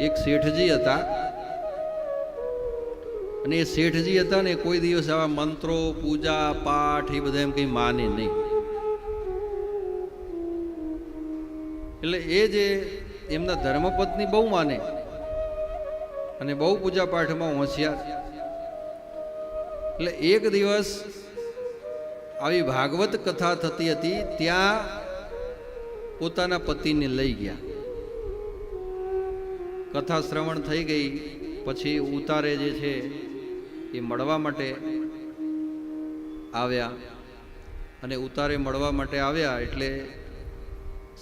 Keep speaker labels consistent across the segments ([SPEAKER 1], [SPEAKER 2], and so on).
[SPEAKER 1] એક શેઠજી હતા. અને એ શેઠજી હતા ને કોઈ દિવસ આવા મંત્રો, પૂજા, પાઠ એ બધા એમ કંઈ માને નહીં. એટલે એ જે એમના ધર્મપત્ની બહુ માને અને બહુ પૂજા પાઠમાં હોશિયાર. એટલે એક દિવસ આવી ભાગવત કથા થતી હતી, ત્યાં પોતાના પતિને લઈ ગયા. કથા શ્રવણ થઈ ગઈ, પછી ઉતારે જે છે એ મળવા માટે આવ્યા. અને ઉતારે મળવા માટે આવ્યા એટલે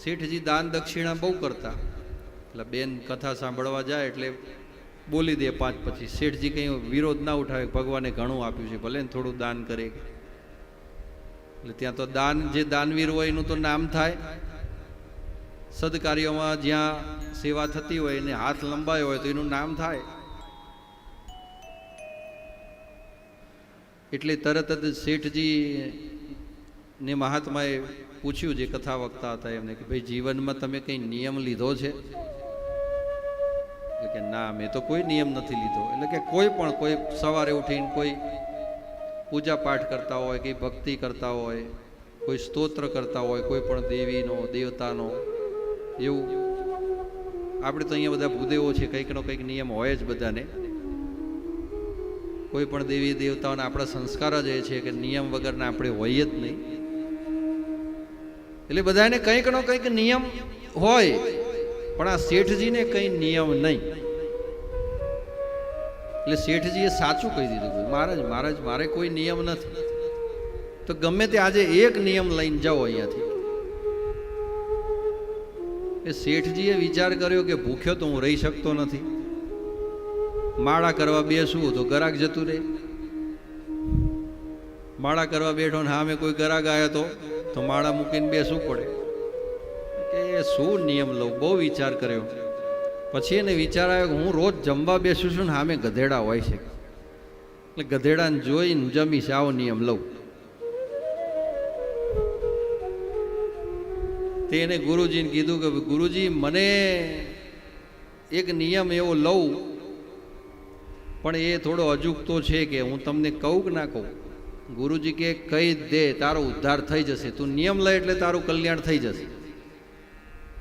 [SPEAKER 1] શેઠજી દાન દક્ષિણા બહુ કરતા. એટલે બેન કથા સાંભળવા જાય એટલે બોલી દે પાંચ પછી. શેઠજી કંઈ વિરોધ ના ઉઠાવે, ભગવાને ઘણું આપ્યું છે, ભલે ને થોડું દાન કરે. એટલે ત્યાં તો દાન, જે દાનવીર હોય એનું તો નામ થાય. સદકાર્યોમાં જ્યાં સેવા થતી હોય એને હાથ લંબાયો હોય તો એનું નામ થાય. એટલે તરત જ શેઠજી ને મહાત્માએ પૂછ્યું જે કથા વક્તા હતા એમને કે ભાઈ જીવનમાં તમે કંઈ નિયમ લીધો છે? કે ના, મેં તો કોઈ નિયમ નથી લીધો. એટલે કે કોઈ પણ કોઈ સવારે ઉઠીને કોઈ પૂજા પાઠ કરતા હોય કે ભક્તિ કરતા હોય, કોઈ સ્તોત્ર કરતા હોય, કોઈ પણ દેવીનો, દેવતાનો એવું. આપણે તો અહીંયા બધા ભૂદેવો છે કંઈકનો કંઈક નિયમ હોય જ બધાને. કોઈ પણ દેવી દેવતાઓના આપણા સંસ્કાર જ એ છે કે નિયમ વગરના આપણે હોઈએ જ નહીં. એટલે બધાને કંઈકનો કંઈક નિયમ હોય, પણ આ શેઠજીને કંઈ નિયમ નહીં. એટલે શેઠજીએ સાચું કહી દીધું મહારાજ મહારાજ, મારે કોઈ નિયમ નથી. તો ગમે તે આજે એક નિયમ લઈને જાઓ અહીંયાથી. એ શેઠજીએ વિચાર કર્યો કે ભૂખ્યો તો હું રહી શકતો નથી. માળા કરવા બેસવું તો ગરાક જતું રહે. માળા કરવા બેઠો ને સામે કોઈ ગરાક આવ્યો તો તો માળા મૂકીને બેસવું પડે. કે શું નિયમ લઉં? બહુ વિચાર કર્યો. પછી એને વિચાર આવ્યો કે હું રોજ જમવા બેસું છું ને સામે ગધેડા હોય છે. એટલે ગધેડાને જોઈને જમીશ, આવો નિયમ લઉં. તે એને ગુરુજીને કીધું કે ગુરુજી, મને એક નિયમ એવો લઉં, પણ એ થોડો અજુકતો છે કે હું તમને કહું કે ના કહું. ગુરુજી કે, કહી દે, તારો ઉદ્ધાર થઈ જશે. તું નિયમ લે એટલે તારું કલ્યાણ થઈ જશે.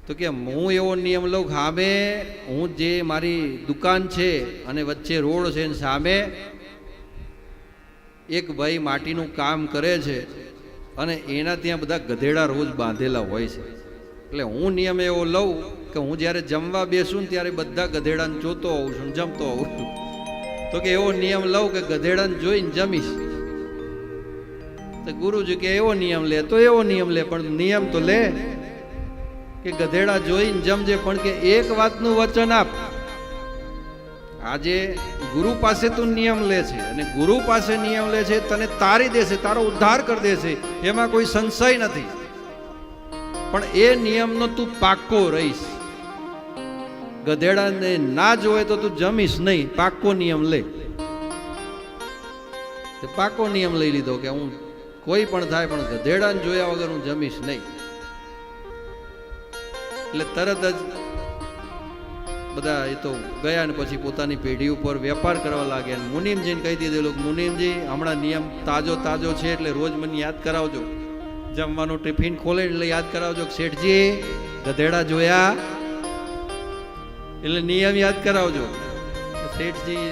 [SPEAKER 1] તો કે, હું એવો નિયમ લઉં સામે હું જે મારી દુકાન છે અને વચ્ચે રોડ છે સામે એક ભાઈ માટીનું કામ કરે છે અને એના ત્યાં બધા ગધેડા રોજ બાંધેલા હોય છે. એટલે હું નિયમ એવો લઉં કે હું જ્યારે જમવા બેસું ને ત્યારે બધા ગધેડાને જોતો હોઉં છું જમતો હોઉં છું. તો કે એવો નિયમ લઉં કે ગધેડાને જોઈને જમીશ. તો ગુરુજી કે એવો નિયમ લે, તો એવો નિયમ લે, પણ નિયમ તો લે કે ગધેડા જોઈને જમજે, પણ કે એક વાતનું વચન આપ. આજે ગુરુ પાસે તું નિયમ લે છે અને ગુરુ પાસે નિયમ લે છે, તને તારી દેશે, તારો ઉદ્ધાર કરી દેશે, એમાં કોઈ સંશય નથી. પણ એ નિયમનો તું પાક્કો રહીશ. ગધેડાને ના જોવે તો તું જમીશ નહીં, પાક્કો નિયમ લે. પાકો નિયમ લઈ લીધો કે હું કોઈ પણ થાય, પણ ગધેડાને જોયા વગર હું જમીશ નહીં. એટલે તરત જ બધા એ તો ગયા ને પછી પોતાની પેઢી ઉપર વેપાર કરવા લાગ્યા મુનિમજીને કહી દીધેલું મુનિમજી, હમણાં નિયમ તાજો તાજો છે એટલે રોજ મને યાદ કરાવજો. જમવાનું ટિફિન ખોલે એટલે યાદ કરાવજો શેઠજી, ગધેડા જોયા? એટલે નિયમ યાદ કરાવજો. શેઠજી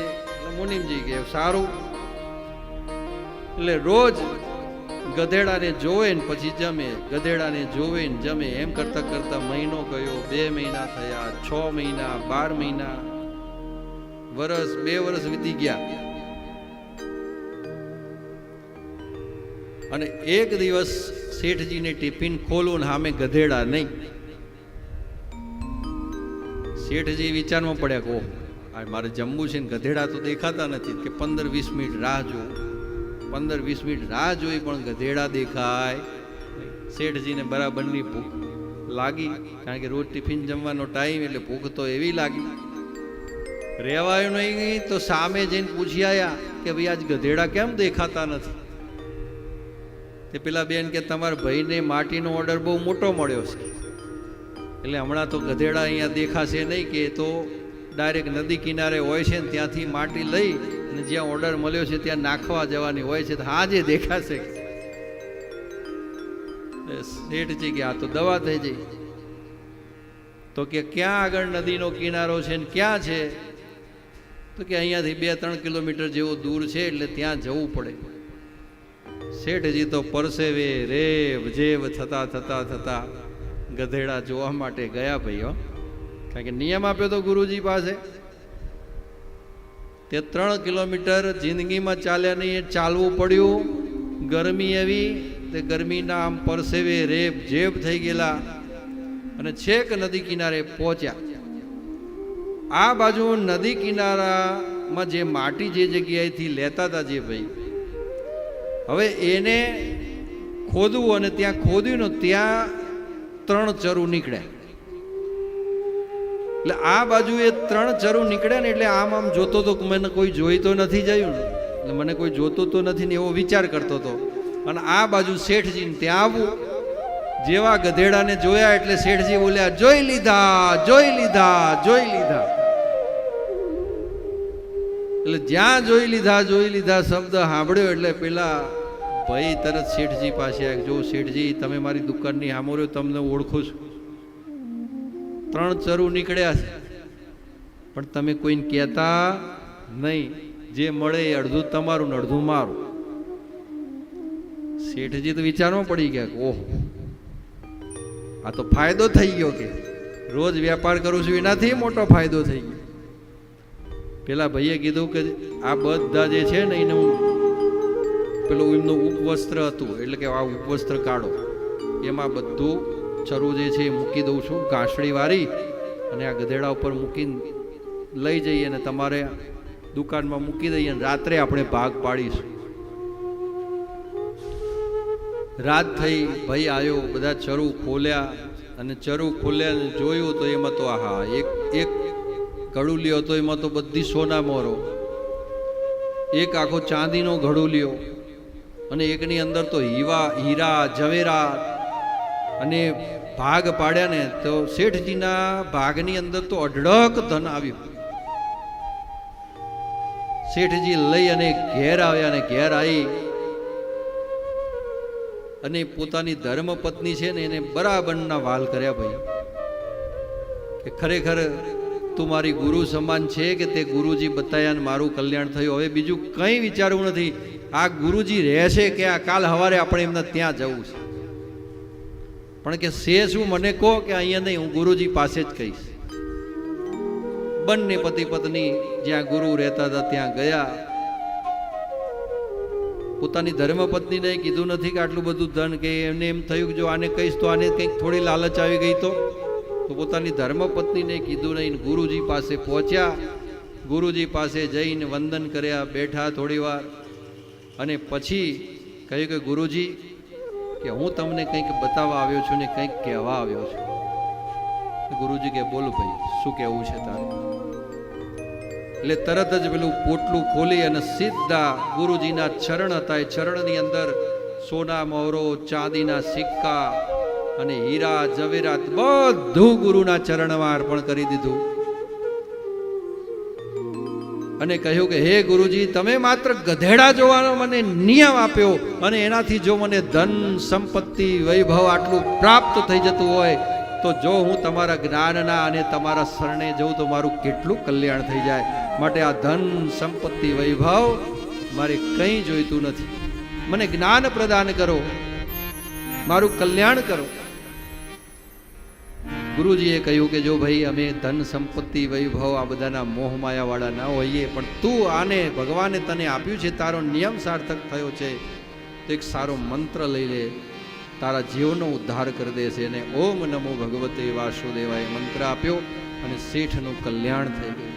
[SPEAKER 1] મુનિમજી કે, સારું. એટલે રોજ ગધેડાને જોવે ને પછી જમે. ગધેડાને જોવે ને જમે. એમ કરતા કરતા મહિનો ગયો. બે મહિના થયા, છ મહિના, બાર મહિના. વરસ, બે વરસ વીતી ગયા. અને એક દિવસ શેઠજીને ટિફિન ખોલું ને સામે ગધેડા નહીં. શેઠજી વિચારમાં પડ્યા કે, ઓહ મારે જમવું છે ને. ગધેડા તો દેખાતા નથી કે પંદર વીસ મિનિટ રાહ જોઉં પંદર વીસ મિનિટ રાહ જોઈ પણ ગધેડા દેખાય. શેઠજીને બરાબરની ભૂખ લાગી, કારણ કે રોજ ટિફિન જમવાનો ટાઈમ એટલે ભૂખ તો એવી લાગી. રહેવાયું નહીં, તો સામે જઈને પૂછી આવ્યા કે ભાઈ, આજ ગધેડા કેમ દેખાતા નથી? તે પેલા બેન કે, તમારા ભાઈને માટીનો ઓર્ડર બહુ મોટો મળ્યો છે. એટલે હમણાં તો ગધેડા અહીંયા દેખાશે નહીં કે તો ડાયરેક્ટ નદી કિનારે હોય છે ને ત્યાંથી માટી લઈ અને જ્યાં ઓર્ડર મળ્યો છે, ત્યાં નાખવા જવાની હોય છે, તો હાજે દેખાશે. શેઠજી કે આ તો દવા થઈ જઈ તો કે ક્યાં આગળ નદીનો કિનારો છે ને ક્યાં છે? તો કે અહીંયાથી બે ત્રણ કિલોમીટર જેવો દૂર છે, એટલે ત્યાં જવું પડે. શેઠજી તો પરસેવે રેવ જેવ થતા થતા થતા ગધેડા જોવા માટે ગયા ભાઈઓ કારણ કે નિયમ આપ્યો તો ગુરુજી પાસે. તે ત્રણ કિલોમીટર જિંદગીમાં ચાલ્યા નહીં, એ ચાલવું પડ્યું. ગરમી એવી, તે ગરમીના આમ પરસેવે રેબ જેબ થઈ ગયેલા અને છેક નદી કિનારે પહોંચ્યા. આ બાજુ નદી કિનારામાં જે માટી જે જગ્યાએથી લેતા હતા જે ભાઈ, હવે એને ખોદવું અને ત્યાં ખોદ્યું ત્યાં ત્રણ ચરુ નીકળ્યા. એટલે આ બાજુ એ ત્રણ ચરુ નીકળ્યા ને એટલે આમ આમ જોતો તો મને કોઈ જોઈ તો નથી જયું. ને એટલે મને કોઈ જોતો તો નથી ને એવો વિચાર કરતો હતો અને આ બાજુ શેઠજીને ત્યાં આવું. જેવા ગધેડાને જોયા એટલે શેઠજી બોલ્યા, જોઈ લીધા જોઈ લીધા જોઈ લીધા. એટલે જ્યાં જોઈ લીધા જોઈ લીધા શબ્દ સાંભળ્યો એટલે પેલા ભાઈ તરત શેઠજી પાસે જો શેઠજી, તમે મારી દુકાનની સામો તમને ઓળખું છું. ત્રણ ચરુ નીકળ્યા છે. પણ તમે કોઈને કહેતા નહીં. જે મળે એ અડધું તમારું ને અડધું મારું. શેઠજી તો વિચારમાં પડી ગયા ઓહો, આ તો ફાયદો થઈ ગયો કે. રોજ વેપાર કરું છું એનાથી મોટો ફાયદો થઈ ગયો. પેલા ભાઈએ કીધું કે, આ બધા જે છે ને એને હું પેલું એમનું ઉપવસ્ત્ર હતું. એટલે કે આ ઉપવસ્ત્ર કાઢો. એમાં બધું ચરું જે છે એ મૂકી દઉં છું, ઘાસડી વાળી અને આ ગધેડા ઉપર મૂકીને લઈ જઈએ અને તમારે દુકાનમાં મૂકી દઈએ અને રાત્રે આપણે ભાગ પાડીશું. રાત થઈ, ભાઈ આવ્યો બધા ચરુ ખોલ્યા અને ચરુ ખોલ્યા જોયું તો એમાં તો આહા, એક એક ઘડુલિયો હતો એમાં તો બધી સોના મોરો, એક આખો ચાંદીનો ઘડુલિયો અને એકની અંદર તો હીવા, હીરા, ઝવેરા અને ભાગ પાડ્યા ને તો શેઠજીના ભાગની અંદર તો અઢળક ધન આવ્યું. શેઠજી લઈ અને ઘેર આવ્યા અને ઘેર આવી અને પોતાની ધર્મપત્ની છે ને એને બરાબરના વાલ કર્યા ભાઈ. કે ખરેખર તું મારી ગુરુ સમાન છે કે તે ગુરુજી બતાવ્યા ને મારું કલ્યાણ થયું? હવે બીજું કંઈ વિચારવું નથી. આ ગુરુજી રહેશે કે આ કાલ સવારે આપણે એમના ત્યાં જવું છે? પણ કે શેષ શું મને કહો કે અહીંયા નહીં, હું ગુરુજી પાસે જ કહીશ. બંને પતિ પત્ની જ્યાં ગુરુ રહેતા હતા ત્યાં ગયા. પોતાની ધર્મપત્નીને કીધું નથી કે આટલું બધું ધન કે એમને એમ થયું કે જો આને કહીશ તો આને કંઈક થોડી લાલચ આવી ગઈ તો? તો પોતાની ધર્મપત્નીને કીધું નહીં, ગુરુજી પાસે પહોંચ્યા. ગુરુજી પાસે જઈને વંદન કર્યા, બેઠા થોડી વાર અને પછી કહ્યું કે ગુરુજી કે હું તમને કંઈક બતાવવા આવ્યો છું ને કંઈક કહેવા આવ્યો છું. ગુરુજી કે, બોલ ભાઈ, શું કહેવું છે તારે? એટલે તરત જ પેલું પોટલું ખોલી અને સીધા ગુરુજીના ચરણ હતા. એ ચરણની અંદર સોના મોરો ચાંદીના સિક્કા અને હીરા, ઝવેરાત બધું ગુરુના ચરણમાં અર્પણ કરી દીધું. અને કહ્યું કે, હે ગુરુજી, તમે માત્ર ગધેડા જોવાનો મને નિયમ આપ્યો અને એનાથી જો મને ધન સંપત્તિ વૈભવ આટલું પ્રાપ્ત થઈ જતું હોય, તો જો હું તમારા જ્ઞાનના અને તમારા શરણે જઉં, તો મારું કેટલું કલ્યાણ થઈ જાય. માટે આ ધન સંપત્તિ વૈભવ મારે કંઈ જોઈતું નથી. મને જ્ઞાન પ્રદાન કરો. મારું કલ્યાણ કરો. ગુરુજીએ કહ્યું કે જો ભાઈ અમે ધન સંપત્તિ, વૈભવ આ બધાના મોહ માયાવાળા ના હોઈએ, પણ તું આને, ભગવાને તને આપ્યું છે, તારો નિયમ સાર્થક થયો છે, તો એક સારો મંત્ર લઈ લે, તારા જીવનો ઉદ્ધાર કરી દેશે. અને ઓમ નમો ભગવતે વાસુદેવાએ મંત્ર આપ્યો અને શેઠનું કલ્યાણ થઈ ગયું.